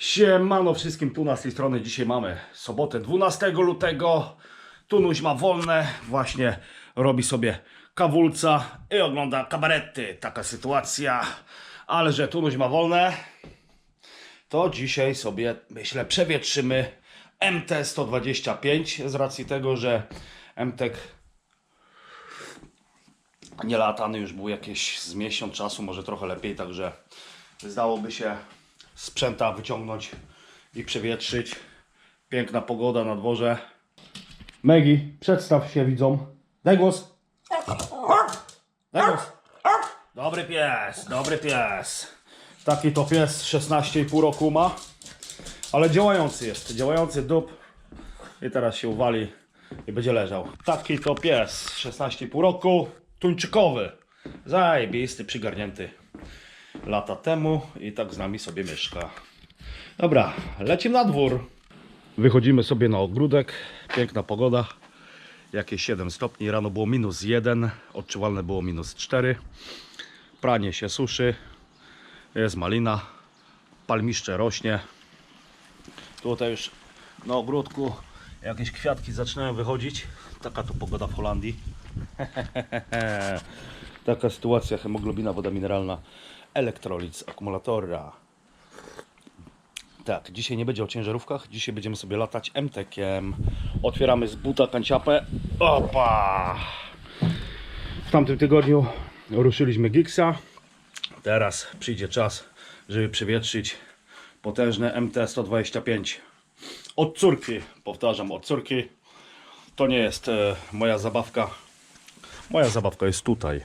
Siemano wszystkim, tu na tej strony dzisiaj mamy sobotę 12 lutego. Tunuś ma wolne, właśnie robi sobie kawulca i ogląda kabarety. Taka sytuacja, ale że Tunuś ma wolne, to dzisiaj sobie myślę przewietrzymy MT-125 z racji tego, że MTek nie latany już był jakieś z miesiąc czasu, może trochę lepiej, także zdałoby się sprzęta wyciągnąć i przewietrzyć. Piękna pogoda na dworze. Megi, przedstaw się widzom. Daj głos. Daj głos. Dobry pies, dobry pies. Taki to pies 16,5 roku ma. Ale działający jest, działający dup. I teraz się uwali i będzie leżał. Taki to pies 16,5 roku. Tuńczykowy. Zajebisty, przygarnięty lata temu i tak z nami sobie mieszka. Dobra, lecimy na dwór. Wychodzimy sobie na ogródek. Piękna pogoda. Jakieś 7 stopni. Rano było minus 1, odczuwalne było minus 4. Pranie się suszy. Jest malina. Palmiszcze rośnie. Tutaj już na ogródku jakieś kwiatki zaczynają wychodzić. Taka to pogoda w Holandii. Taka sytuacja, hemoglobina, woda mineralna, elektrolit z akumulatora. Tak, dzisiaj nie będzie o ciężarówkach, dzisiaj będziemy sobie latać MTkiem. Otwieramy z buta kanciapę. Opa! W tamtym tygodniu ruszyliśmy Giggsa. Teraz przyjdzie czas, żeby przewietrzyć potężne MT-125. Od córki, powtarzam, od córki. To nie jest e, moja zabawka. Moja zabawka jest tutaj.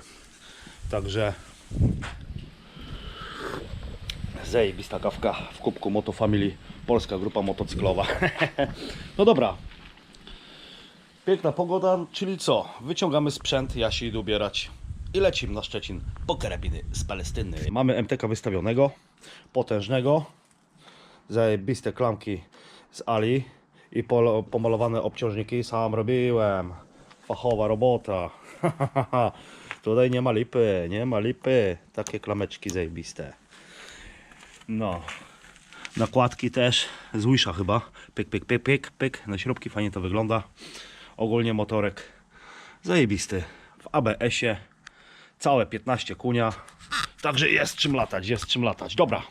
Także zajebista kawka w kubku Moto Family, polska grupa motocyklowa. no dobra. Piękna pogoda, czyli co? Wyciągamy sprzęt, ja się idę ubierać i lecimy na Szczecin po karabiny z Palestyny. Mamy MTK wystawionego, potężnego, zajebiste klamki z Ali i pomalowane obciążniki sam robiłem. Fachowa robota. Tutaj nie ma lipy, nie ma lipy. Takie klameczki zajebiste. No. Nakładki też z Wisha chyba. Pyk, pyk, pyk, pyk, pyk. Na śrubki fajnie to wygląda. Ogólnie motorek zajebisty. W ABS-ie. Całe 15 kunia. Także jest czym latać, jest czym latać. Dobra.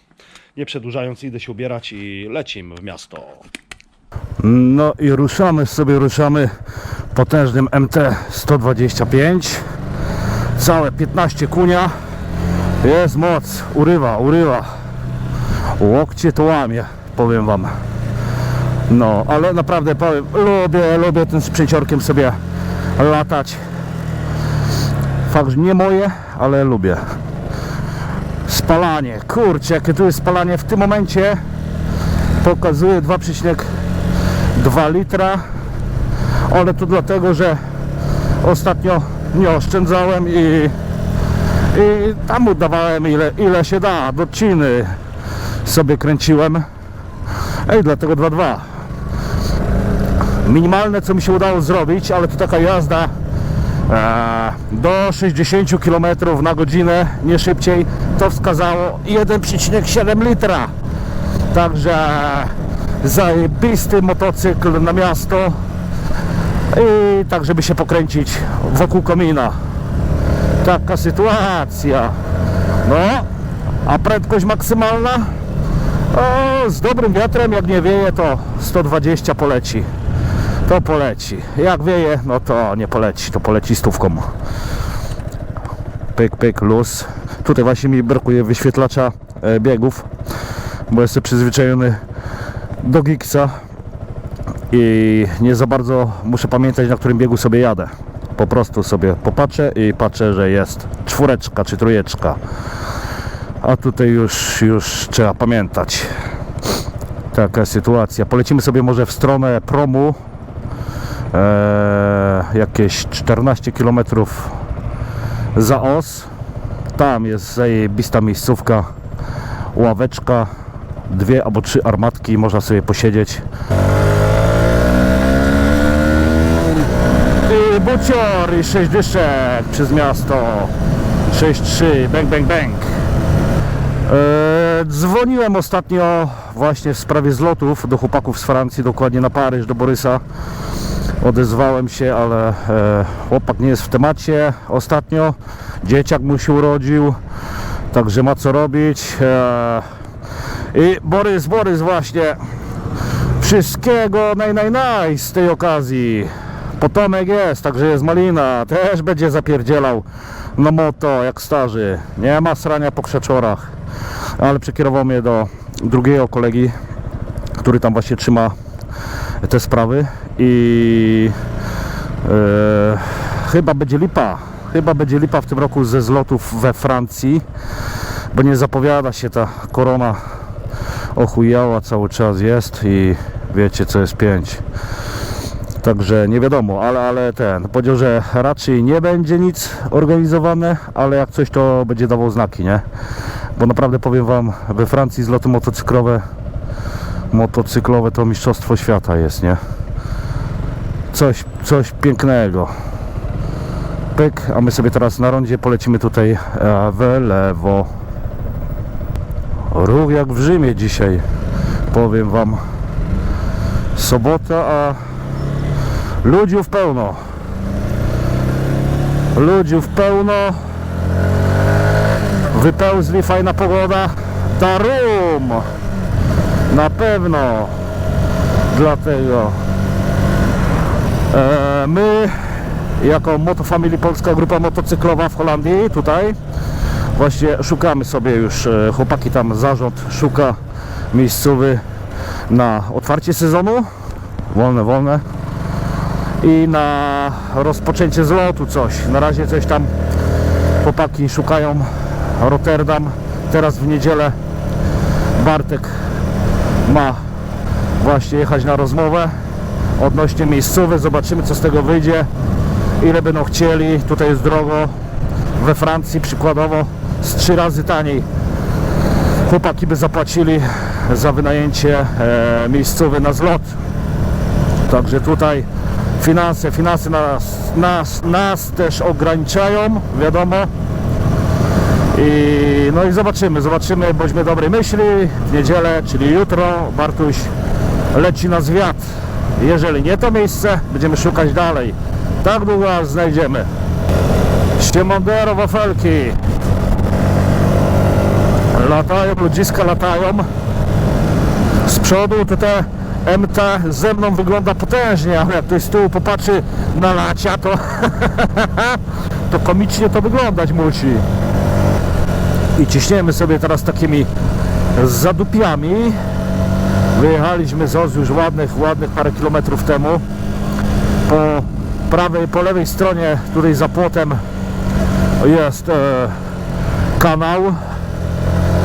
Nie przedłużając, idę się ubierać i lecimy w miasto. No i ruszamy sobie, ruszamy potężnym MT-125 Całe 15 kunia Jest moc, urywa, urywa Łokcie to łamie, powiem wam. No, ale naprawdę powiem, lubię, lubię tym sprzęciorkiem sobie latać. Fakt, że nie moje, ale lubię. Spalanie, kurczę, jakie tu jest spalanie. W tym momencie Pokazuje 2,5 2 litra. Ale to dlatego, że ostatnio nie oszczędzałem i, i tam oddawałem ile, ile się da. Do ciny sobie kręciłem i dlatego 2,2 minimalne co mi się udało zrobić ale to taka jazda e, do 60 km na godzinę nie szybciej to wskazało 1,7 litra Także zajebisty motocykl na miasto i tak, żeby się pokręcić wokół komina. Taka sytuacja. No, a prędkość maksymalna? O, z dobrym wiatrem, jak nie wieje, to 120 poleci. To poleci. Jak wieje, no to nie poleci, to poleci stówką. Pyk, pyk, luz. Tutaj właśnie mi brakuje wyświetlacza e, biegów, bo jestem przyzwyczajony do Giggsa i nie za bardzo muszę pamiętać na którym biegu sobie jadę. Po prostu sobie popatrzę i patrzę, że jest czwóreczka czy trójeczka. A tutaj już, już trzeba pamiętać. Taka sytuacja. Polecimy sobie może w stronę promu. Eee, jakieś 14 km za os. Tam jest zajebista miejscówka. Ławeczka dwie albo trzy armatki, można sobie posiedzieć. I bucior i sześć dyszek przez miasto. 6-3, bang, bang, bang. E, dzwoniłem ostatnio właśnie w sprawie zlotów do chłopaków z Francji, dokładnie na Paryż, do Borysa. Odezwałem się, ale e, chłopak nie jest w temacie ostatnio. Dzieciak mu się urodził, także ma co robić. E, I Borys, Borys właśnie wszystkiego naj, naj, naj z tej okazji. Potomek jest, także jest malina, też będzie zapierdzielał na moto jak starzy. Nie ma srania po krzeczorach. Ale przekierował mnie do drugiego kolegi, który tam właśnie trzyma te sprawy i e, chyba będzie lipa. Chyba będzie lipa w tym roku ze zlotów we Francji, bo nie zapowiada się ta korona ochujała cały czas jest i wiecie co jest 5. Także nie wiadomo, ale, ale ten powiedział, że raczej nie będzie nic organizowane, ale jak coś to będzie dawał znaki, nie? Bo naprawdę powiem wam, we Francji zloty motocyklowe motocyklowe to mistrzostwo świata jest, nie? Coś, coś pięknego. Pyk, a my sobie teraz na rondzie polecimy tutaj e, w lewo. Ruch jak w Rzymie dzisiaj, powiem wam. Sobota, a ludziów pełno. Ludziów pełno. Wypełzli, fajna pogoda. Darum! Na pewno. Dlatego e, my jako Motofamily Polska Grupa Motocyklowa w Holandii tutaj właśnie szukamy sobie już e, chłopaki tam zarząd szuka miejscowy na otwarcie sezonu wolne, wolne i na rozpoczęcie zlotu coś na razie coś tam chłopaki szukają Rotterdam teraz w niedzielę Bartek ma właśnie jechać na rozmowę odnośnie miejscowe. Zobaczymy co z tego wyjdzie. Ile będą chcieli. Tutaj jest drogo. We Francji przykładowo z trzy razy taniej. Chłopaki by zapłacili za wynajęcie e, miejscowe na zlot. Także tutaj finanse, finanse nas, nas, nas też ograniczają, wiadomo. I, no i zobaczymy, zobaczymy, bądźmy dobrej myśli. W niedzielę, czyli jutro, Bartuś leci na zwiat. Jeżeli nie to miejsce, będziemy szukać dalej. Tak długo aż znajdziemy. Siemandero wafelki. Latają, ludziska latają. Z przodu to te MT ze mną wygląda potężnie, ale jak ktoś z tyłu popatrzy na lacia, to, to komicznie to wyglądać musi i ciśniemy sobie teraz takimi zadupiami. Wyjechaliśmy z Oz już ładnych, ładnych parę kilometrów temu. Po prawej, po lewej stronie, tutaj za płotem jest e, kanał.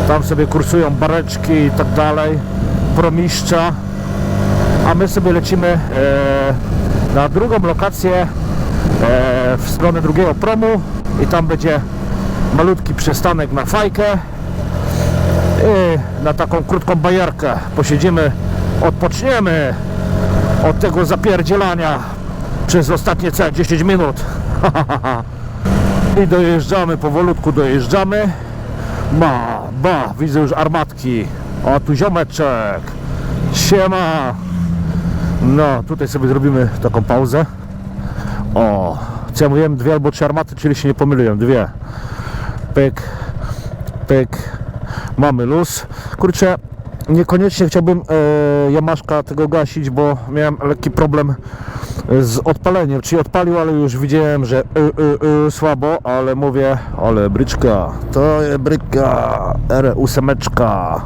Tam sobie kursują bareczki i tak dalej, promiszcza. A my sobie lecimy e, na drugą lokację e, w stronę drugiego promu i tam będzie malutki przystanek na fajkę i na taką krótką bajerkę posiedzimy, odpoczniemy od tego zapierdzielania przez ostatnie całe 10 minut. I dojeżdżamy, powolutku dojeżdżamy. Ma, ba, widzę już armatki. O tu ziomeczek. Siema. No, tutaj sobie zrobimy taką pauzę. O, co ja mówiłem, dwie albo trzy armaty, czyli się nie pomyliłem, dwie pyk, pyk, mamy luz. Kurczę, niekoniecznie chciałbym e, Jamaszka tego gasić, bo miałem lekki problem z odpaleniem. Czyli odpalił, ale już widziałem, że y, y, y, słabo, ale mówię, ale bryczka, to jest bryczka, R8,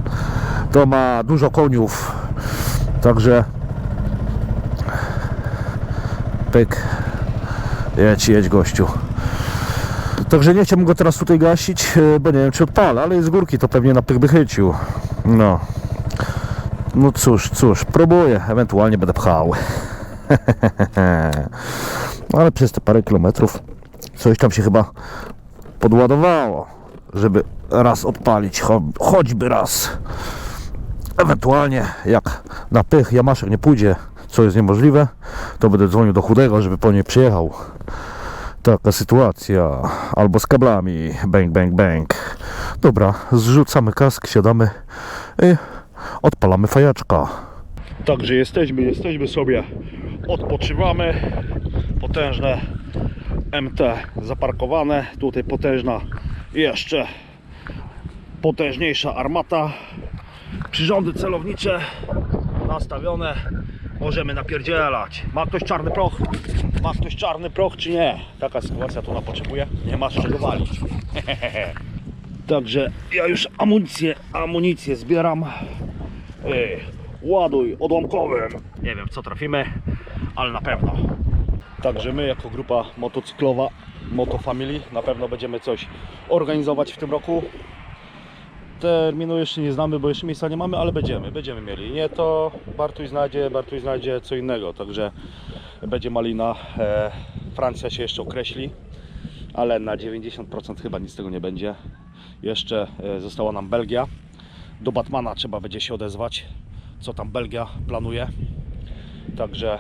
to ma dużo koniów, także pyk, jedź, jedź gościu. Także nie chciałbym go teraz tutaj gasić, e, bo nie wiem czy odpala, ale z górki, to pewnie na pych by chycił. No. No cóż, cóż, próbuję, ewentualnie będę pchał. ale przez te parę kilometrów coś tam się chyba podładowało, żeby raz odpalić, cho choćby raz. Ewentualnie jak na pych Jamaszek nie pójdzie, co jest niemożliwe, to będę dzwonił do chudego, żeby po nie przyjechał. Taka sytuacja. Albo z kablami. Bang, bang, bang. Dobra, zrzucamy kask, siadamy i odpalamy fajaczka. Także jesteśmy, jesteśmy sobie. Odpoczywamy. Potężne MT zaparkowane. Tutaj potężna jeszcze potężniejsza armata. Przyrządy celownicze nastawione. Możemy napierdzielać. Ma ktoś czarny proch? Ma ktoś czarny proch czy nie? Taka sytuacja tu na potrzebuje. Nie ma z czego walić. Także ja już amunicję, amunicję zbieram. Ej, ładuj odłamkowym. Nie wiem co trafimy, ale na pewno. Także my jako grupa motocyklowa Moto Family na pewno będziemy coś organizować w tym roku. Terminu jeszcze nie znamy, bo jeszcze miejsca nie mamy, ale będziemy, będziemy mieli. Nie to Bartuś znajdzie, Bartuś znajdzie co innego, także będzie malina. E, Francja się jeszcze określi, ale na 90% chyba nic z tego nie będzie. Jeszcze e, została nam Belgia. Do Batmana trzeba będzie się odezwać, co tam Belgia planuje. Także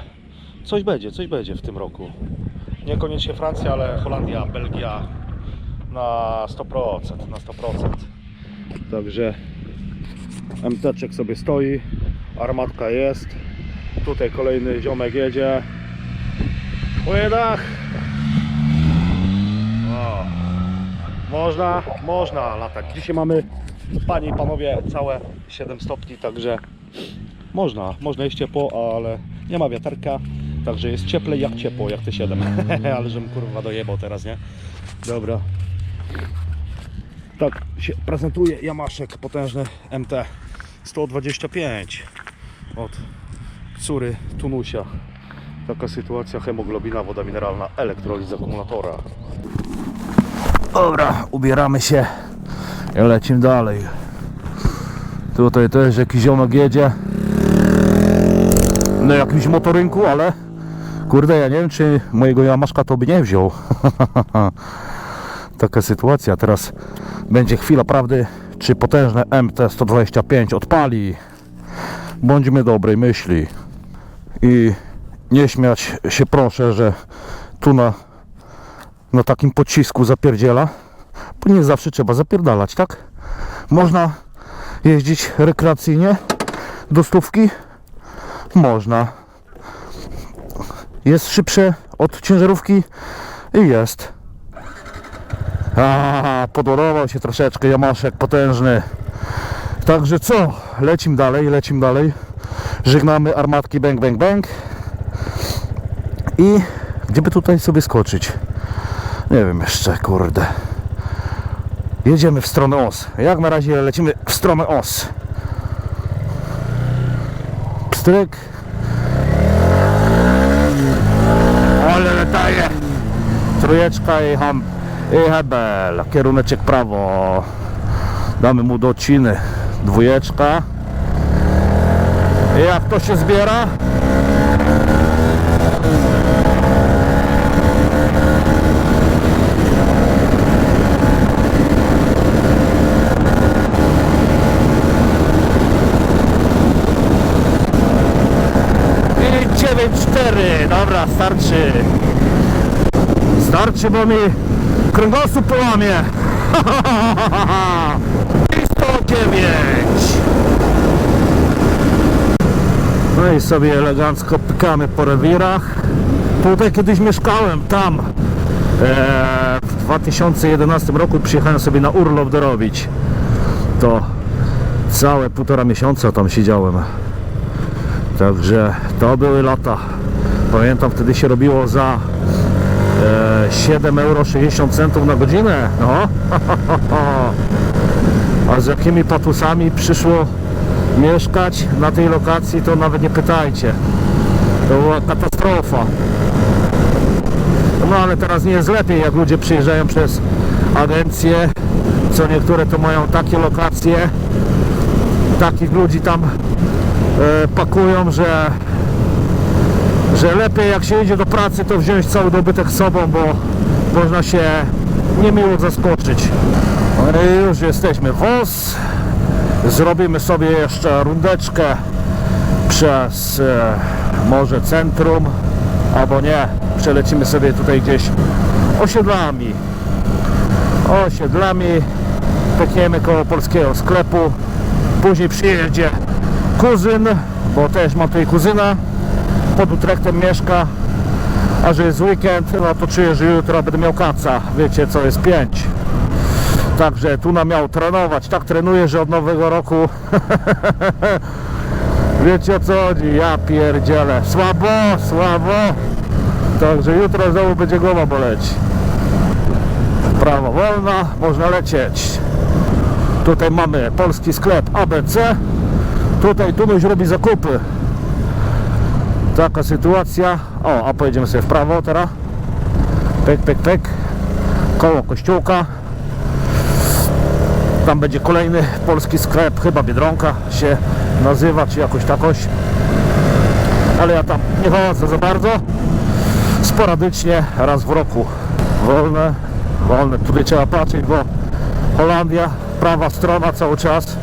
coś będzie, coś będzie w tym roku. Niekoniecznie Francja, ale Holandia, Belgia na 100%, na 100%. Także MT-czek sobie stoi, armatka jest. Tutaj kolejny ziomek jedzie. O. Można, można latać. Dzisiaj mamy, panie i panowie, całe 7 stopni, także można, można jest ciepło, ale nie ma wiaterka, także jest cieplej jak ciepło, jak te 7. ale żebym kurwa dojebał teraz, nie? Dobra. Tak się prezentuje Jamaszek potężny MT 125 od Cury Tunusia. Taka sytuacja, hemoglobina, woda mineralna, elektrolid z akumulatora. Dobra, ubieramy się i lecimy dalej. Tutaj też jakiś ziomek jedzie. Na jakimś motorynku, ale kurde, ja nie wiem, czy mojego Jamaszka to by nie wziął. Taka sytuacja. Teraz będzie chwila prawdy, czy potężne MT-125 odpali. Bądźmy dobrej myśli. I nie śmiać się proszę, że tu na, na takim pocisku zapierdziela. Nie zawsze trzeba zapierdalać, tak? Można jeździć rekreacyjnie do stówki? Można. Jest szybsze od ciężarówki? I jest. A, podładował się troszeczkę Jamaszek potężny. Także co? Lecim dalej, lecim dalej. Żegnamy armatki bang bang bang. I gdzie by tutaj sobie skoczyć? Nie wiem jeszcze, kurde. Jedziemy w stronę os. Jak na razie lecimy w stronę os. Pstryk. Ale letaje. Trójeczka i ham. I hebel. Kieruneczek prawo. Damy mu do odciny. Dwójeczka. I jak to się zbiera? I 9-4. Dobra, starczy. Starczy, bo mi kręgosłup połamie. I 109. No i sobie elegancko pykamy po rewirach. Tutaj kiedyś mieszkałem, tam. Eee, w 2011 roku przyjechałem sobie na urlop dorobić. To całe półtora miesiąca tam siedziałem. Także to były lata. Pamiętam wtedy się robiło za e, 7,60 euro na godzinę. No. A z jakimi patusami przyszło mieszkać na tej lokacji, to nawet nie pytajcie. To była katastrofa. No ale teraz nie jest lepiej, jak ludzie przyjeżdżają przez agencje, co niektóre to mają takie lokacje, takich ludzi tam e, pakują, że że lepiej jak się idzie do pracy, to wziąć cały dobytek z sobą, bo można się niemiło zaskoczyć. Już jesteśmy WOS. Zrobimy sobie jeszcze rundeczkę przez e, może centrum, albo nie. Przelecimy sobie tutaj gdzieś osiedlami. Osiedlami pykniemy koło polskiego sklepu. Później przyjedzie kuzyn, bo też mam tutaj kuzyna. Pod Utrechtem mieszka. A że jest weekend, no to czuję, że jutro będę miał kaca. Wiecie co jest 5. Także tu nam miał trenować. Tak trenuję, że od nowego roku Wiecie o co chodzi? Ja pierdzielę. Słabo, słabo. Także jutro znowu będzie głowa boleć. Prawo wolna, można lecieć. Tutaj mamy polski sklep ABC. Tutaj Tunuś robi zakupy. Taka sytuacja. O, a pojedziemy sobie w prawo teraz. Pyk, pyk, pyk. Koło kościółka. Tam będzie kolejny polski sklep, chyba Biedronka się nazywa, czy jakoś takoś. Ale ja tam nie chodzę za bardzo. Sporadycznie, raz w roku. Wolne, wolne. Tutaj trzeba patrzeć, bo Holandia, prawa strona cały czas.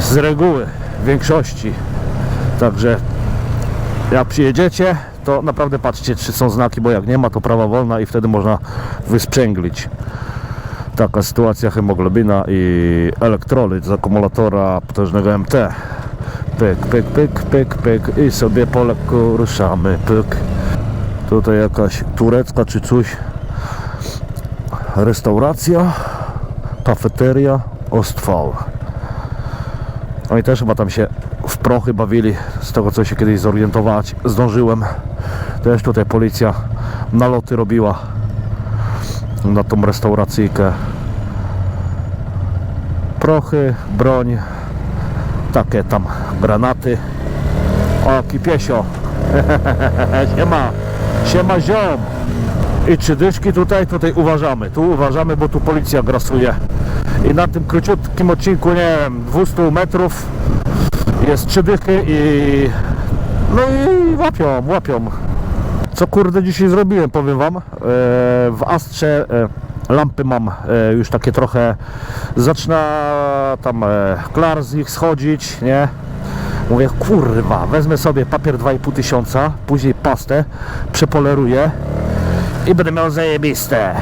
Z reguły, w większości. Także jak przyjedziecie, to naprawdę patrzcie, czy są znaki, bo jak nie ma, to prawa wolna i wtedy można wysprzęglić taka sytuacja hemoglobina i elektrolyt z akumulatora potężnego MT. Pyk, pyk, pyk, pyk, pyk i sobie po ruszamy. Pyk. Tutaj jakaś turecka czy coś. Restauracja, kafeteria, Ostfall. Oni też chyba tam się w prochy bawili, z tego co się kiedyś zorientować zdążyłem. Też tutaj policja naloty robiła na tą restauracyjkę. Prochy, broń, takie tam granaty. O, kipiesio. Siema, siema ziom. I trzy dyszki tutaj, tutaj uważamy. Tu uważamy, bo tu policja grasuje. I na tym króciutkim odcinku, nie wiem, 200 metrów jest trzy dychy i... No i łapią, łapią. Co kurde dzisiaj zrobiłem, powiem wam. E, w Astrze e, lampy mam e, już takie trochę. Zaczyna tam klar z nich schodzić, nie? Mówię, kurwa, wezmę sobie papier 2,5 tysiąca, później pastę, przepoleruję i będę miał zajebiste.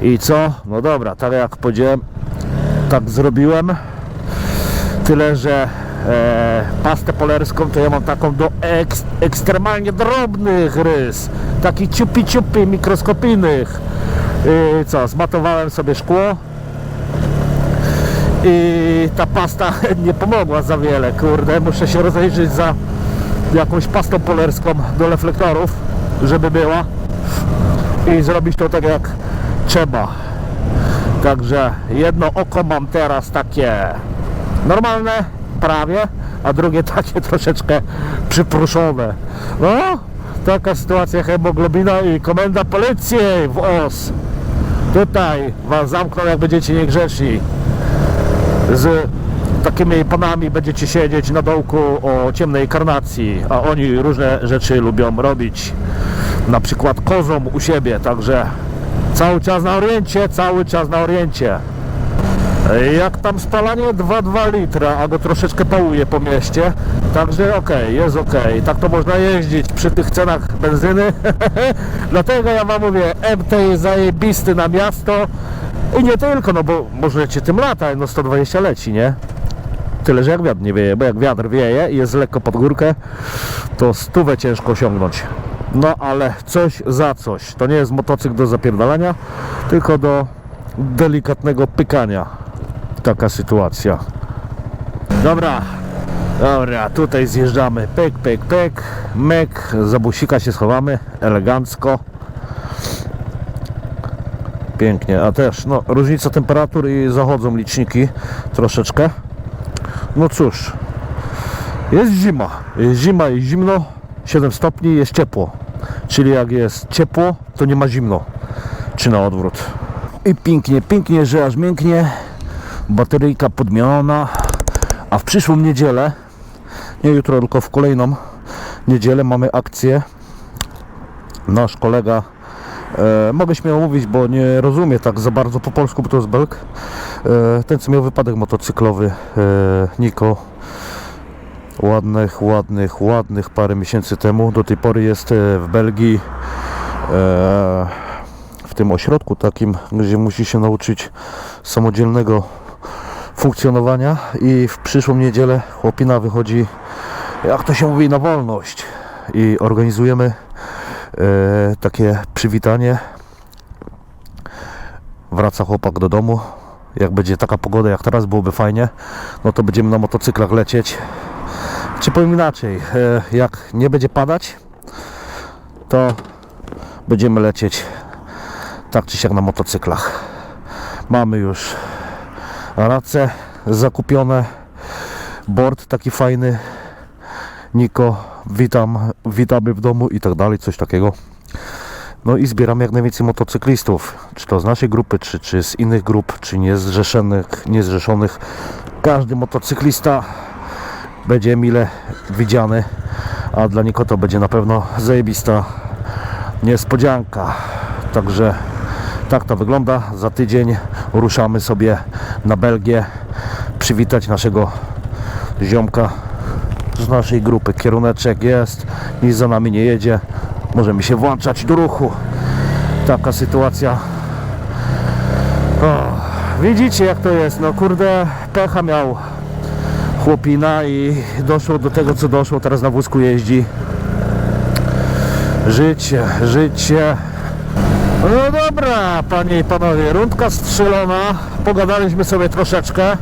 I co? No dobra, tak jak powiedziałem, tak zrobiłem. Tyle, że e, pastę polerską to ja mam taką do eks, ekstremalnie drobnych rys. Takich ciupi ciupi mikroskopijnych. I co, zmatowałem sobie szkło. I ta pasta nie pomogła za wiele, kurde. Muszę się rozejrzeć za jakąś pastą polerską do reflektorów, żeby była. I zrobić to tak jak trzeba. Także jedno oko mam teraz takie normalne, prawie, a drugie takie troszeczkę przypruszone. No, taka sytuacja hemoglobina i komenda policji w OS. Tutaj was zamkną, jak będziecie niegrzeczni. Z takimi panami będziecie siedzieć na dołku o ciemnej karnacji, a oni różne rzeczy lubią robić. Na przykład kozą u siebie, także cały czas na oriencie, cały czas na oriencie. Jak tam spalanie 2,2 litra, a go troszeczkę pałuje po mieście, także okej, jest okej. Tak to można jeździć przy tych cenach benzyny. Dlatego ja wam mówię, MT jest zajebisty na miasto i nie tylko, no bo możecie tym latać, no 120 leci, nie? Tyle, że jak wiatr nie wieje, bo jak wiatr wieje i jest lekko pod górkę, to stówę ciężko osiągnąć. No ale coś za coś. To nie jest motocykl do zapierdalania, tylko do delikatnego pykania. Taka sytuacja. Dobra, dobra, tutaj zjeżdżamy. Pyk, pyk, pyk, myk, za busika się schowamy, elegancko. Pięknie, a też, no, różnica temperatur i zachodzą liczniki troszeczkę. No cóż, jest zima, jest zima i zimno, 7 stopni, jest ciepło. Czyli jak jest ciepło, to nie ma zimno. Czy na odwrót. I pięknie, pięknie, że aż mięknie. Bateryjka podmieniona. A w przyszłą niedzielę, nie jutro, tylko w kolejną niedzielę mamy akcję. Nasz kolega, e, mogę śmiało mówić, bo nie rozumie tak za bardzo po polsku, bo to jest Belg. E, ten, co miał wypadek motocyklowy, e, Niko, ładnych, ładnych, ładnych parę miesięcy temu. Do tej pory jest e, w Belgii. E, w tym ośrodku takim, gdzie musi się nauczyć samodzielnego funkcjonowania i w przyszłą niedzielę chłopina wychodzi, jak to się mówi, na wolność i organizujemy e, takie przywitanie. Wraca chłopak do domu. Jak będzie taka pogoda jak teraz, byłoby fajnie, no to będziemy na motocyklach lecieć. Czy powiem inaczej, e, jak nie będzie padać, to będziemy lecieć tak czy siak na motocyklach. Mamy już race zakupione, board taki fajny, Niko, witam, witamy w domu i tak dalej, coś takiego. No i zbieramy jak najwięcej motocyklistów, czy to z naszej grupy, czy, czy z innych grup, czy niezrzeszonych, niezrzeszonych. Każdy motocyklista będzie mile widziany, a dla Niko to będzie na pewno zajebista niespodzianka. Także tak to wygląda. Za tydzień ruszamy sobie na Belgię przywitać naszego ziomka z naszej grupy. Kieruneczek jest, nic za nami nie jedzie. Możemy się włączać do ruchu. Taka sytuacja. O, widzicie jak to jest. No kurde, pecha miał chłopina i doszło do tego co doszło. Teraz na wózku jeździ. Życie, życie. No dobra, panie i panowie, rundka strzelona. Pogadaliśmy sobie troszeczkę. E,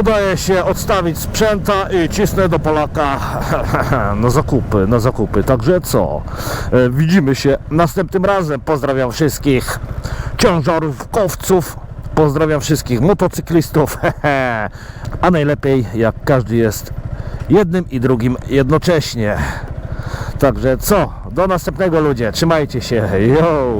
udaje się odstawić sprzęta i cisnę do Polaka na zakupy, na zakupy. Także co? E, widzimy się następnym razem. Pozdrawiam wszystkich ciężarówkowców. Pozdrawiam wszystkich motocyklistów. A najlepiej jak każdy jest jednym i drugim jednocześnie. Także co? Do następnego ludzie. Trzymajcie się. Yo!